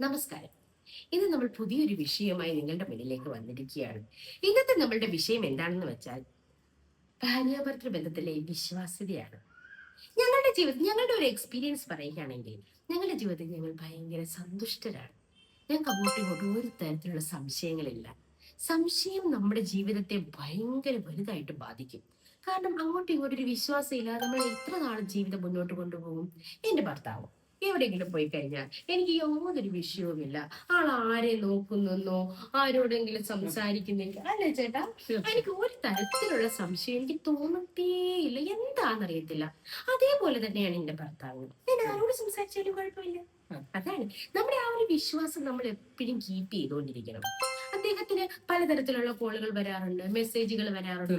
നമസ്കാരം. ഇന്ന് നമ്മൾ പുതിയൊരു വിഷയമായി നിങ്ങളുടെ മുന്നിലേക്ക് വന്നിരിക്കുകയാണ്. ഇന്നത്തെ നമ്മളുടെ വിഷയം എന്താണെന്ന് വെച്ചാൽ ഭാര്യാഭർത്തൃ ബന്ധത്തിലെ വിശ്വാസ്യതയാണ്. ഞങ്ങളുടെ ജീവിതത്തിൽ ഞങ്ങളുടെ ഒരു എക്സ്പീരിയൻസ് പറയുകയാണെങ്കിൽ ഞങ്ങളുടെ ജീവിതത്തിൽ ഞങ്ങൾ ഭയങ്കര സന്തുഷ്ടരാണ്. ഞങ്ങൾക്ക് അങ്ങോട്ടും ഒരു തരത്തിലുള്ള സംശയങ്ങളില്ല. സംശയം നമ്മുടെ ജീവിതത്തെ ഭയങ്കര വലുതായിട്ട് ബാധിക്കും. കാരണം അങ്ങോട്ടും ഇങ്ങോട്ടും ഒരു ഇല്ലാതെ നമ്മൾ എത്ര നാളും ജീവിതം മുന്നോട്ട് കൊണ്ടുപോകും? എന്റെ ഭർത്താവ്. എവിടെയെങ്കിലും പോയി കഴിഞ്ഞാൽ എനിക്ക് യാതൊരു വിഷയവുമില്ല ആൾ ആരെ നോക്കുന്നെന്നോ? ആരോടെങ്കിലും സംസാരിക്കുന്നെങ്കിൽ അല്ലേ ചേട്ടാ? എനിക്ക് ഒരു തരത്തിലുള്ള സംശയം എനിക്ക് തോന്നത്തേയില്ല. എന്താണെന്നറിയത്തില്ല. അതേപോലെ തന്നെയാണ് എന്റെ ഭർത്താവ്. ഞാൻ ആരോട് സംസാരിച്ചാലും കുഴപ്പമില്ല. അതാണ്. നമ്മുടെ ആ ഒരു വിശ്വാസം നമ്മൾ എപ്പോഴും കീപ്പ് ചെയ്തുകൊണ്ടിരിക്കണം. അദ്ദേഹത്തിന് പലതരത്തിലുള്ള കോളുകൾ വരാറുണ്ട് മെസ്സേജുകൾ വരാറുണ്ട്.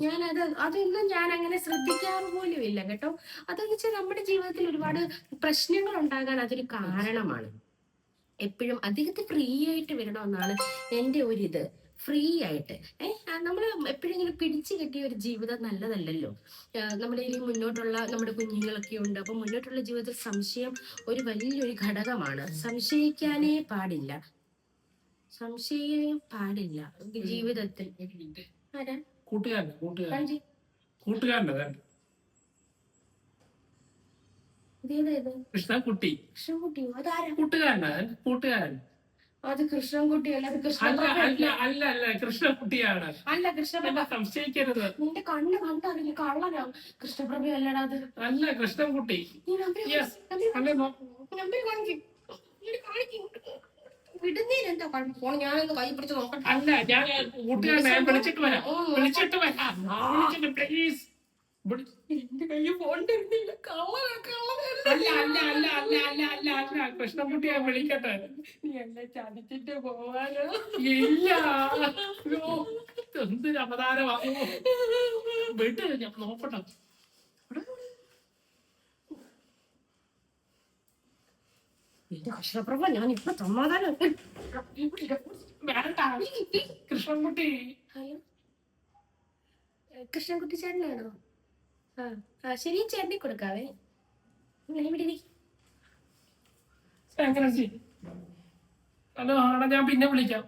ഞാൻ അത് അതൊന്നും ഞാൻ അങ്ങനെ ശ്രദ്ധിക്കാറ് പോലും ഇല്ല കേട്ടോ. അതെന്ന് വെച്ചാൽ നമ്മുടെ ജീവിതത്തിൽ ഒരുപാട് പ്രശ്നങ്ങൾ ഉണ്ടാകാൻ അതൊരു കാരണമാണ്. എപ്പോഴും അദ്ദേഹത്തെ ഫ്രീ ആയിട്ട് വരണമെന്നാണ് എന്റെ ഒരു ഇത് ഫ്രീ ആയിട്ട് ഏഹ് നമ്മൾ എപ്പോഴും ഇങ്ങനെ പിടിച്ചു കെട്ടിയ ഒരു ജീവിതം നല്ലതല്ലല്ലോ. നമ്മുടെ ഈ മുന്നോട്ടുള്ള നമ്മുടെ കുഞ്ഞുങ്ങളൊക്കെ ഉണ്ട്. അപ്പൊ മുന്നോട്ടുള്ള ജീവിതത്തിൽ സംശയം ഒരു വലിയൊരു ഘടകമാണ്. സംശയിക്കാനേ പാടില്ല. സംശയം പാടില്ല. ജീവിതത്തിൽ. ആരാ? കൂട്ടുകാരൻ. കൂട്ടുകാരൻ കാഞ്ചി കൂട്ടുകാരന്റെ അതാണ് ഇത് കൃഷ്ണൻകുട്ടി. കൃഷ്ണൻകുട്ടിയോ അതാരാ? കൂട്ടുകാരനാ കൂട്ടുകാരൻ. അത് കൃഷ്ണൻകുട്ടി അല്ല അത് അല്ല അല്ല? അല്ല അല്ല കൃഷ്ണൻകുട്ടിയാണ്. സംശയിക്കരുത്. നിന്റെ കണ്ണ് കണ്ടറിയില്ല കള്ളനാ. കൃഷ്ണപ്രഭു അല്ലടാ അത്. അല്ല കൃഷ്ണൻകുട്ടി. കാണിക്കും. കുഴപ്പം ഫോൺ ഞാനൊന്ന് കൈ പിടിച്ച് നോക്കട്ടെ. അല്ല ഞാൻ കൂട്ടുകാരനെ വിളിച്ചിട്ട് വരാം. വിളിച്ചിട്ട് വരാം. വിളിച്ചിട്ട് പ്ലീസ് എന്റെ കയ്യിൽ ഫോൺ തരുന്നില്ല അല്ല അല്ല അല്ല അല്ല അല്ല അല്ല അല്ല. കൃഷ്ണൻകുട്ടി ഞാൻ വിളിക്കട്ടെ. നീ എന്നെ ചതിച്ചിട്ട് പോവാനോ? ഇല്ല. എന്ത് എന്തൊരു അവതാരമാ വിട്ട് ഞാൻ നോക്കട്ടെ. എന്റെ കൃഷ്ണപ്രഭ ഞാൻ ഇപ്പൊ സമാധാനം കൃഷ്ണൻകുട്ടി. ഹലോ? കൃഷ്ണൻകുട്ടി ചേട്ടനാണോ? ആ ആ ശരി ചേട്ടനെ കൊടുക്കാവേ. ഇവിടെ. ഹലോ ആടാ ഞാൻ പിന്നെ വിളിക്കാം.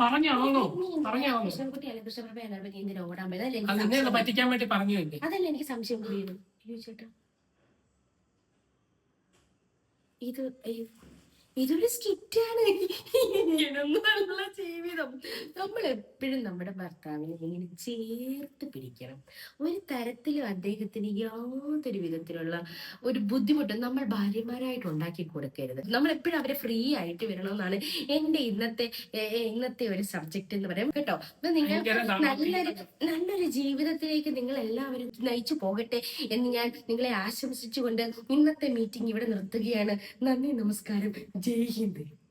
പറഞ്ഞാണോ പറഞ്ഞാണോ കൃഷ്ണപ്രഭ ഓടാൻ പോയത്? അതല്ലേ അത് എനിക്ക് സംശയം. പറ്റിക്കാൻ വേണ്ടി പറഞ്ഞു അതല്ലേ എനിക്ക് സംശയം ചേട്ടാ. ഇത് ഇതൊരു സ്കിറ്റാണ്. ഇങ്ങനൊന്നുമല്ല ജീവിതം. നമ്മൾ എപ്പോഴും നമ്മുടെ ഭർത്താവിനെ ഇങ്ങനെ ചേർത്ത് പിടിക്കണം. ഒരു തരത്തിലും അദ്ദേഹത്തിന് യാതൊരു വിധത്തിലുള്ള ഒരു ബുദ്ധിമുട്ടും നമ്മൾ ഭാര്യമാരായിട്ട് ഉണ്ടാക്കി കൊടുക്കരുത്. നമ്മൾ എപ്പോഴും അവരെ ഫ്രീ ആയിട്ട് വരണമെന്നാണ് എന്റെ ഇന്നത്തെ ഇന്നത്തെ ഒരു സബ്ജക്റ്റ് എന്ന് പറയാം. കേട്ടോ? നിങ്ങൾ നല്ലൊരു നല്ലൊരു ജീവിതത്തിലേക്ക് നിങ്ങൾ എല്ലാവരും നയിച്ചു പോകട്ടെ എന്ന് ഞാൻ നിങ്ങളെ ആശംസിച്ചുകൊണ്ട് ഇന്നത്തെ മീറ്റിംഗ് ഇവിടെ നിർത്തുകയാണ്. നന്ദി നമസ്കാരം. ജയ് ഹിന്ദ്.